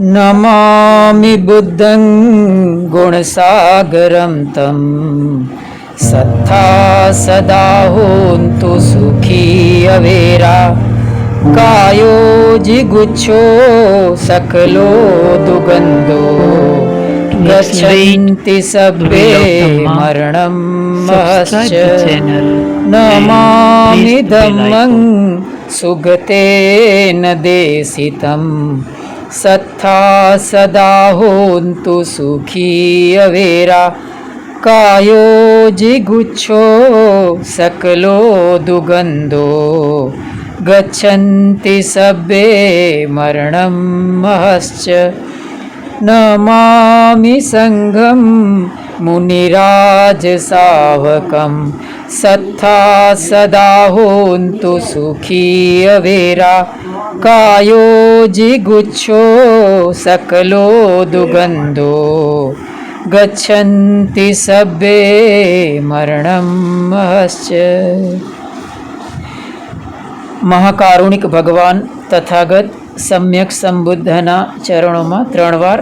નમામિ બુદ્ધં ગુણસાગરમ તમ સત્તા સદા હોન્તુ સુખી અવેરા કાયો જિગુચ્છો સકલો દુગંધો ગચ્છન્તિ સભ્યે મરણમ મહશ્ચ નમામિ ધમ્મં સુગતેન દેશિતમ સત્થા સદા હોન્તુ સુખી અવેરા કાયો જિગુચ્છો સકલો દુગંધો ગચ્છન્તિ સભ્યે મરણમ મહશ્ચ નમામિ સંઘમ મુનિરાજ સાવકમ सत्था सदा होन्तु સુખી અવેરા कायो जिगुच्छो સકલો દુગંધો गच्छन्ति સભ્યે મરણમ महश्च। મહાકારુણિક ભગવાન તથાગત સમ્યક સંબુદ્ધના ચરણોમાં ત્રણ વાર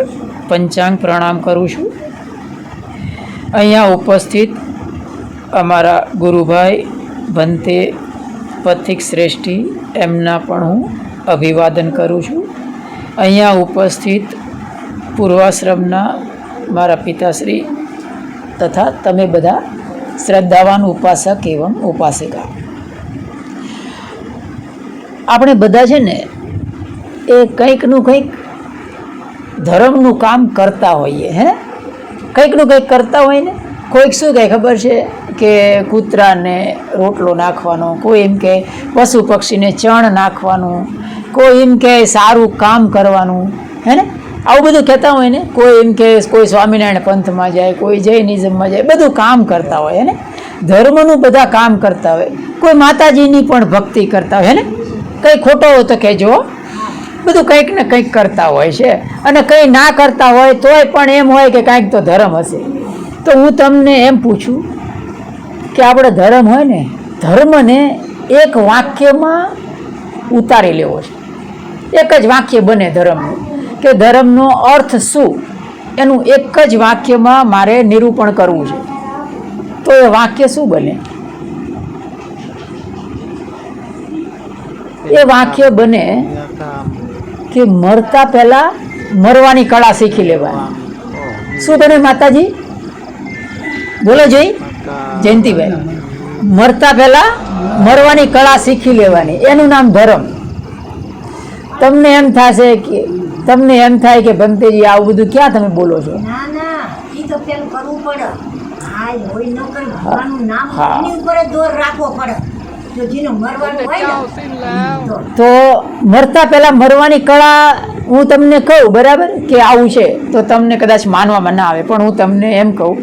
પંચાંગ પ્રણામ કરું છું અહીંયા ઉપસ્થિત અમારા ગુરુભાઈ ભંતે પથિક શ્રેષ્ઠી, એમના પણ હું અભિવાદન કરું છું. અહીંયા ઉપસ્થિત પૂર્વાશ્રમના મારા પિતાશ્રી તથા તમે બધા શ્રદ્ધાવાન ઉપાસક એવં ઉપાસિકા. આપણે બધા છે ને એ કંઈકનું કંઈક ધર્મનું કામ કરતા હોઈએ, હે? કંઈકનું કંઈક કરતા હોય ને, કોઈક શું કહે ખબર છે કે કૂતરાને રોટલો નાખવાનો, કોઈ એમ કે પશુ પક્ષીને ચણ નાખવાનું, કોઈ એમ કે સારું કામ કરવાનું, હે ને? આવું બધું કહેતા હોય ને, કોઈ એમ કે કોઈ સ્વામિનારાયણ પંથમાં જાય, કોઈ જૈનિઝમમાં જાય, બધું કામ કરતા હોય ને? ધર્મનું બધા કામ કરતા હોય. કોઈ માતાજીની પણ ભક્તિ કરતા હોય ને? કંઈ ખોટો હોય તો કહેજો. બધું કંઈક ને કંઈક કરતા હોય છે. અને કંઈ ના કરતા હોય તોય પણ એમ હોય કે કાંઈક તો ધર્મ હશે. તો હું તમને એમ પૂછું કે આપણે ધર્મ હોય ને, ધર્મને એક વાક્યમાં ઉતારી લેવો છે. એક જ વાક્ય બને ધર્મનું. કે ધર્મનો અર્થ શું? એનું એક જ વાક્યમાં મારે નિરૂપણ કરવું છે. તો એ વાક્ય શું બને? એ વાક્ય બને કે મરતા પહેલા મરવાની કળા શીખી લેવાની. શું બને માતાજી? બોલો જય. જયંતિભાઈ. મરતા પહેલા મરવાની કળા શીખી લેવાની. એનું નામ ધર્મ. તમને એમ થશે કે તમને એમ થાય કે ભંતેજી આવું બધું ક્યાં તમે બોલો છો? હા. તો મરતા પહેલા મરવાની કળા હું તમને કહું બરાબર? કે આવું છે. તો તમને કદાચ માનવામાં ના આવે પણ હું તમને એમ કહું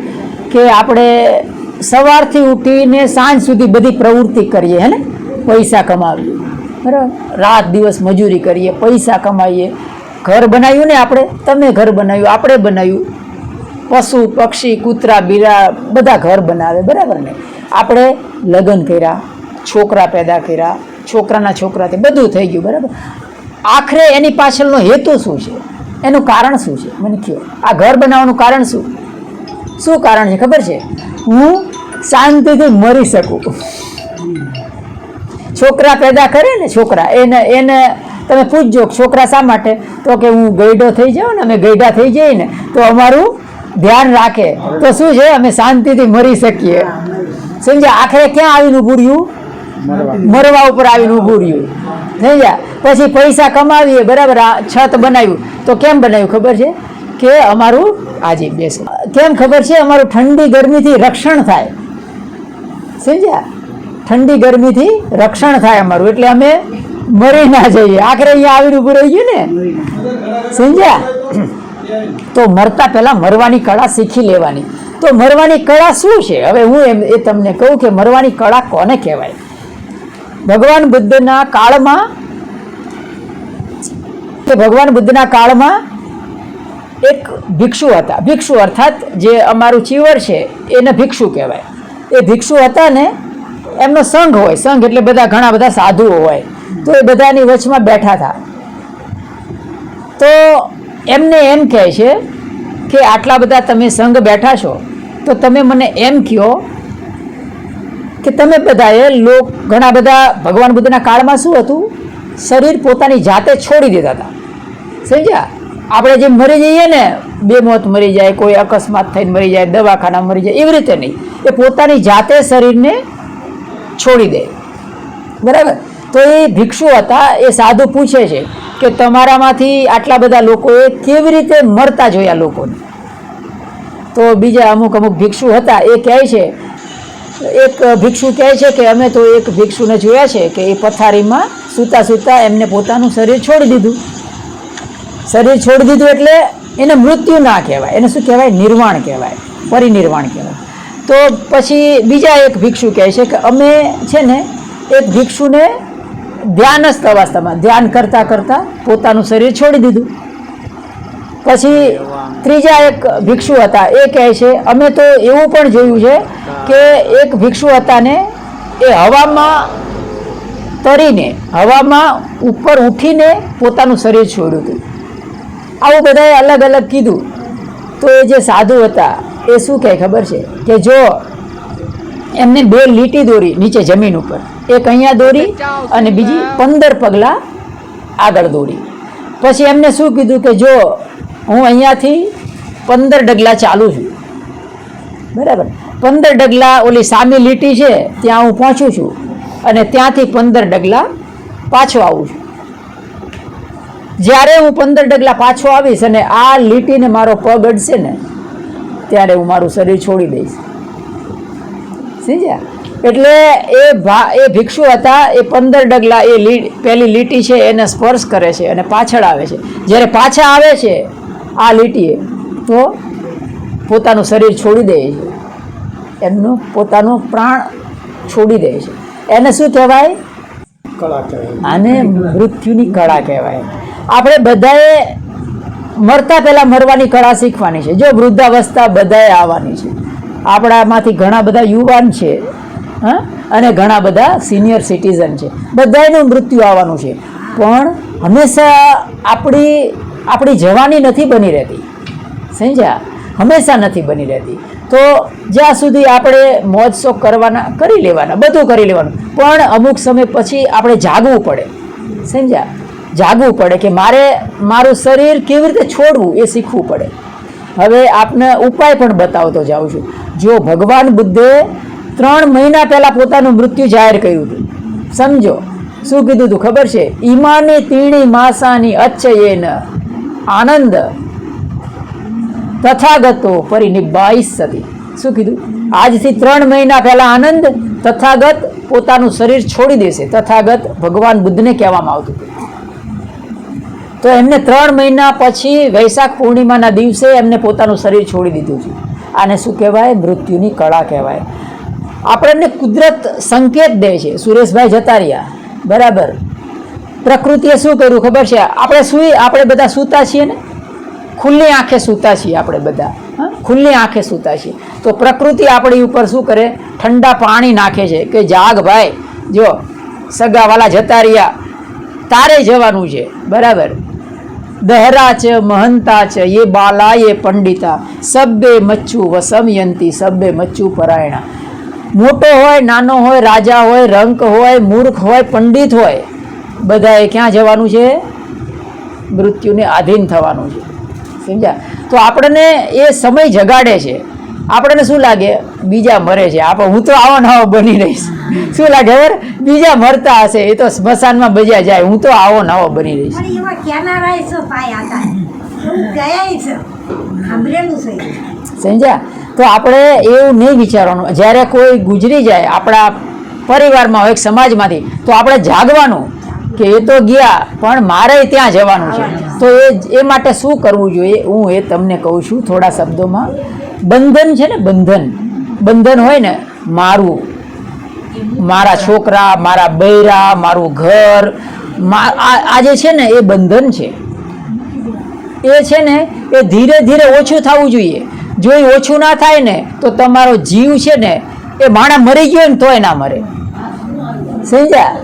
કે આપણે સવારથી ઉઠીને સાંજ સુધી બધી પ્રવૃત્તિ કરીએ હે ને? પૈસા કમાવીએ. બરાબર? રાત દિવસ મજૂરી કરીએ પૈસા કમાઈએ. ઘર બનાવ્યું ને આપણે? તમે ઘર બનાવ્યું આપણે બનાવ્યું. પશુ પક્ષી કૂતરા બિરા બધા ઘર બનાવે બરાબર ને? આપણે લગ્ન કર્યા છોકરા પેદા કર્યા છોકરાના છોકરાથી બધું થઈ ગયું બરાબર? આખરે એની પાછળનો હેતુ શું છે? એનું કારણ શું છે? મને કહો. આ ઘર બનાવવાનું કારણ શું? શું કારણ છે? ખબર છે? હું શાંતિથી મરી શકું. છોકરા પેદા કરે ને છોકરા એને એને તમે પૂછજો છોકરા શા માટે? તો કે હું ગઈડો થઈ જાઉં ને અમે ગઈડા થઈ જઈએ ને તો અમારું ધ્યાન રાખે. તો શું છે? અમે શાંતિથી મરી શકીએ. સમજ્યા? આખરે ક્યાં આવીને ઉભું રહ્યું? મરવા ઉપર આવીને ઊભું રહ્યું. સમજ્યા પછી પૈસા કમાવીએ, બરાબર છત બનાવ્યું. તો કેમ બનાવ્યું ખબર છે? કે અમારું આજે બેસો. કેમ ખબર છે? અમારું ઠંડી ગરમીથી રક્ષણ થાય. સમજ્યા? ઠંડી ગરમીથી રક્ષણ થાય અમારું. એટલે અમે મરી ના જઈએ. આખરે અહીંયા આવીને ઊભું રહી ગયું ને? સમજ્યા? તો મરતા પહેલાં મરવાની કળા શીખી લેવાની. તો મરવાની કળા શું છે? હવે હું એમ એ તમને કહું કે મરવાની કળા કોને કહેવાય? ભગવાન બુદ્ધના કાળમાં કે ભગવાન બુદ્ધના કાળમાં એક ભિક્ષુ હતા. ભિક્ષુ અર્થાત જે અમારું ચીવર છે, એને ભિક્ષુ કહેવાય. એ ભિક્ષુ હતા ને, એમનો સંઘ હોય. સંઘ એટલે બધા ઘણા બધા સાધુઓ હોય. તો એ બધાની વચમાં બેઠા હતા. તો એમને એમ કહે છે કે આટલા બધા તમે સંઘ બેઠા છો, તો તમે મને એમ કહો કે તમે બધાએ લોક ઘણા બધા ભગવાન બુદ્ધના કાળમાં શું હતું? શરીર પોતાની જાતે છોડી દેતા હતા. સમજ્યા? આપણે જેમ મરી જઈએ ને, બે મોત મરી જાય, કોઈ અકસ્માત થઈને મરી જાય દવાખાના મરી જાય, એવી રીતે નહીં. એ પોતાની જાતે શરીરને છોડી દે. બરાબર? તો એ ભિક્ષુ હતા, એ સાધુ પૂછે છે કે તમારામાંથી આટલા બધા લોકોએ કેવી રીતે મરતા જોયા લોકોને? તો બીજા અમુક અમુક ભિક્ષુ હતા, એ કહે છે એક ભિક્ષુ કહે છે કે અમે તો એક ભિક્ષુને જોયા છે કે એ પથારીમાં સૂતા સૂતા એમને પોતાનું શરીર છોડી દીધું. શરીર છોડી દીધું એટલે એને મૃત્યુ ના કહેવાય. એને શું કહેવાય? નિર્વાણ કહેવાય. પરિનિર્વાણ કહેવાય. તો પછી બીજા એક ભિક્ષુ કહે છે કે અમે છે ને એક ભિક્ષુને ધ્યાનસ્થ અવસ્થામાં, ધ્યાન કરતાં કરતાં પોતાનું શરીર છોડી દીધું. પછી ત્રીજા એક ભિક્ષુ હતા, એ કહે છે, અમે તો એવું પણ જોયું છે કે એક ભિક્ષુ હતા ને એ હવામાં તરીને, હવામાં ઉપર ઉઠીને પોતાનું શરીર છોડ્યું હતું. આવું બધાએ અલગ અલગ કીધું. તો એ જે સાધુ હતા, એ શું કહે ખબર છે? કે જો એમને બે લીટી દોરી નીચે જમીન ઉપર, એક અહીંયા દોરી અને બીજી પંદર પગલાં આગળ દોરી. પછી એમને શું કીધું કે જો હું અહીંયાથી પંદર ડગલા ચાલું છું. બરાબર? પંદર ડગલા ઓલી સામી લીટી છે, ત્યાં હું પહોંચું છું અને ત્યાંથી પંદર ડગલા પાછો આવું છું. જ્યારે હું પંદર ડગલા પાછો આવીશ અને આ લીટીને મારો પગ અડશે ને, ત્યારે હું મારું શરીર છોડી દઈશ. સમજ્યા? એટલે એ ભા, એ ભિક્ષુ હતા, એ પંદર ડગલા એ લી પહેલી લીટી છે, એને સ્પર્શ કરે છે અને પાછળ આવે છે. જ્યારે પાછા આવે છે આ લીટીએ તો પોતાનું શરીર છોડી દે છે. એમનું પોતાનું પ્રાણ છોડી દે છે. એને શું કહેવાય? કળા કહેવાય. આને મૃત્યુની કળા કહેવાય. આપણે બધાએ મરતા પહેલાં મરવાની કળા શીખવાની છે. જો વૃદ્ધાવસ્થા બધાએ આવવાની છે. આપણામાંથી ઘણા બધા યુવાન છે હા અને ઘણા બધા સિનિયર સિટીઝન છે. બધાયનું મૃત્યુ આવવાનું છે. પણ હંમેશા આપણી આપણી જવાની નથી બની રહેતી. સમજ્યા? હંમેશા નથી બની રહેતી. તો જ્યાં સુધી આપણે મોજ શોખ કરવાના, કરી લેવાના, બધું કરી લેવાનું. પણ અમુક સમય પછી આપણે જાગવું પડે. સમજ્યા? જાગવું પડે કે મારે મારું શરીર કેવી રીતે છોડવું એ શીખવું પડે. હવે આપને ઉપાય પણ બતાવતો જાઉં છું. જો ભગવાન બુદ્ધે ત્રણ મહિના પહેલાં પોતાનું મૃત્યુ જાહેર કર્યું હતું. સમજો? શું કીધું હતું ખબર છે? ઈમાની તીણી માસાની અચ્છયેન. આનંદ. તથાગતો પરિનિબાઈસ સતી શું કીધું? આજથી ત્રણ મહિના પહેલા આનંદ તથાગત પોતાનું શરીર છોડી દેશે. તથાગત ભગવાન બુદ્ધને કહેવામાં આવતું હતું. તો એમને ત્રણ મહિના પછી વૈશાખ પૂર્ણિમાના દિવસે એમને પોતાનું શરીર છોડી દીધું છે. આને શું કહેવાય? મૃત્યુની કળા કહેવાય. આપણને કુદરત સંકેત દે છે. સુરેશભાઈ જતા રહ્યા બરાબર. પ્રકૃતિએ શું કર્યું ખબર છે? આપણે સુઈ, આપણે બધા સૂતા છીએ ને? ખુલ્લી આંખે સૂતા છીએ આપણે બધા. હા? ખુલ્લી આંખે સૂતા છીએ. તો પ્રકૃતિ આપણી ઉપર શું કરે? ઠંડા પાણી નાખે છે. કે જાગ ભાઈ, જો, સગાવાલા જતા રહ્યા. તારે જવાનું છે. બરાબર? દહરા છે, મહંતા છે યે બાલા, એ પંડિતા. સબ્બે મચ્છુ વસમયંતી, સબ્બે મચ્છુ પરાયણા. મોટો હોય, નાનો હોય, રાજા હોય, રંક હોય, મૂર્ખ હોય, પંડિત હોય બધાએ ક્યાં જવાનું છે? મૃત્યુને આધીન થવાનું છે. સમજ્યા? તો આપણને એ સમય જગાડે છે. આપણને શું લાગે? બીજા મરે છે. આપણે હું તો આવો નવો બની રહીશ. શું લાગે ખબર? બીજા મરતા હશે. એ તો સ્મશાનમાં બજ્યા જાય. હું તો આવો નવો બની રહીશ. સમજ્યા? તો આપણે એવું નહીં વિચારવાનું. જ્યારે કોઈ ગુજરી જાય આપણા પરિવારમાં હોય એક સમાજમાંથી તો આપણે જાગવાનું. કે એ તો ગયા, પણ મારે ત્યાં જવાનું છે. તો એ એ માટે શું કરવું જોઈએ? હું એ તમને કહું છું, થોડા શબ્દોમાં. બંધન છે ને, બંધન. બંધન હોય ને મારું મારા છોકરા, મારા બૈરા, મારું ઘર આ જે છે ને, એ બંધન છે. એ છે ને, એ ધીરે ધીરે ઓછું થવું જોઈએ. જો એ ઓછું ના થાય ને, તો તમારો જીવ છે ને, એ માણા મરી ગયો ને, તોય ના મરે. સમજ્યા?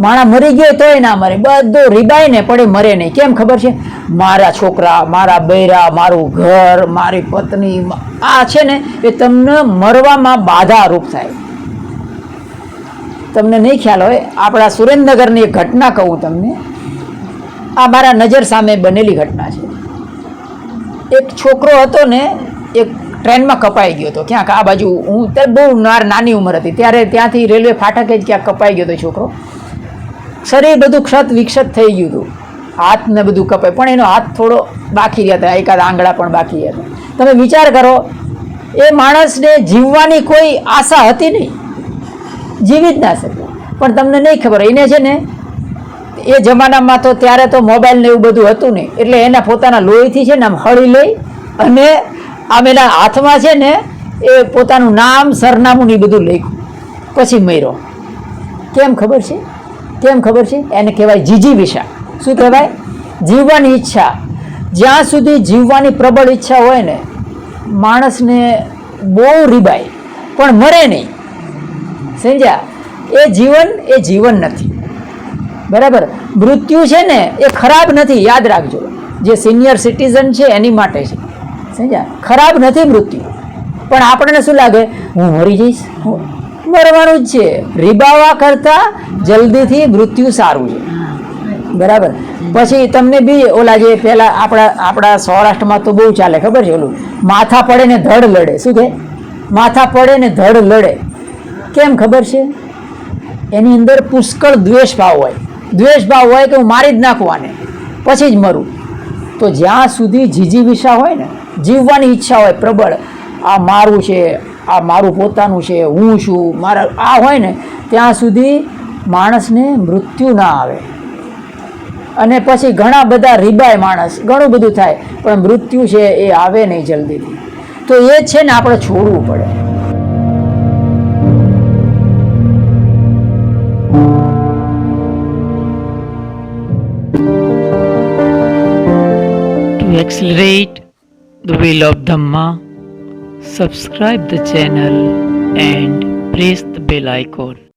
માણા મરી ગયો તોય ના મરે. બધું રીબાય ને પડે મરે નહીં. કેમ ખબર છે? મારા છોકરા, મારા બૈરા, મારું ઘર, મારી પત્ની, આ છે ને, એ તમને મરવામાં બાધા રૂપ થાય. તમને નહીં ખ્યાલ હોય, આપણા સુરેન્દ્રનગરની એક ઘટના કહું તમને. આ મારા નજર સામે બનેલી ઘટના છે. એક છોકરો હતો ને, એક ટ્રેનમાં કપાઈ ગયો હતો. ક્યાંક આ બાજુ હું, ત્યારે બહુ નાની ઉંમર હતી. ત્યારે ત્યાંથી રેલવે ફાટકે જ ક્યાંક કપાઈ ગયો હતો છોકરો. શરીર બધું ક્ષત વિક્ષત થઈ ગયું હતું. હાથ ને બધું કપાય. પણ એનો હાથ થોડો બાકી રહ્યા હતા. એકાદ આંગળા પણ બાકી હતા. તમે વિચાર કરો, એ માણસને જીવવાની કોઈ આશા હતી નહીં. જીવી જ ના શકે. પણ તમને નહીં ખબર, એને છે ને, એ જમાનામાં તો ત્યારે તો મોબાઈલ ને એવું બધું હતું નહીં. એટલે એના પોતાના લોહીથી છે ને આમ હળી લઈ અને આમ એના હાથમાં છે ને, એ પોતાનું નામ, સરનામું ને એ બધું લખ્યું. પછી મર્યો. કેમ ખબર છે? કેમ ખબર છે? એને કહેવાય જીજી વિશા શું કહેવાય? જીવવાની ઈચ્છા. જ્યાં સુધી જીવવાની પ્રબળ ઈચ્છા હોય ને, માણસને બહુ રીબાય, પણ મરે નહીં. સમજ્યા? એ જીવન એ જીવન નથી. બરાબર? મૃત્યુ છે ને, એ ખરાબ નથી. યાદ રાખજો. જે સિનિયર સિટીઝન છે, એની માટે છે. સમજ્યા? ખરાબ નથી મૃત્યુ. પણ આપણને શું લાગે? હું મરી જઈશ. હું મરવાનું જ છે. રીબાવા કરતાં જલ્દીથી મૃત્યુ સારું છે. બરાબર? પછી તમને બી ઓલા જે પેલા આપણા આપણા સૌરાષ્ટ્રમાં તો બહુ ચાલે, ખબર છે ઓલું? માથા પડે ને ધડ લડે. શું કે? માથા પડે ને ધડ લડે. કેમ ખબર છે? એની અંદર પુષ્કળ દ્વેષ ભાવ હોય. દ્વેષ ભાવ હોય કે હું મારી જ નાખું આને. પછી જ મરું. તો જ્યાં સુધી જીજી વિશા હોય ને, જીવવાની ઈચ્છા હોય પ્રબળ, આ મારું છે આ મારું પોતાનું છે, હું છું, મારા, આ હોય ને, ત્યાં સુધી માણસને મૃત્યુ ના આવે. અને પછી ઘણા બધા રીબાય માણસ, ઘણું બધું થાય, પણ મૃત્યુ છે એ આવે નહીં જલ્દીથી. તો એ છે ને આપણે છોડવું પડે. To accelerate the wheel of subscribe the channel and press the bell icon.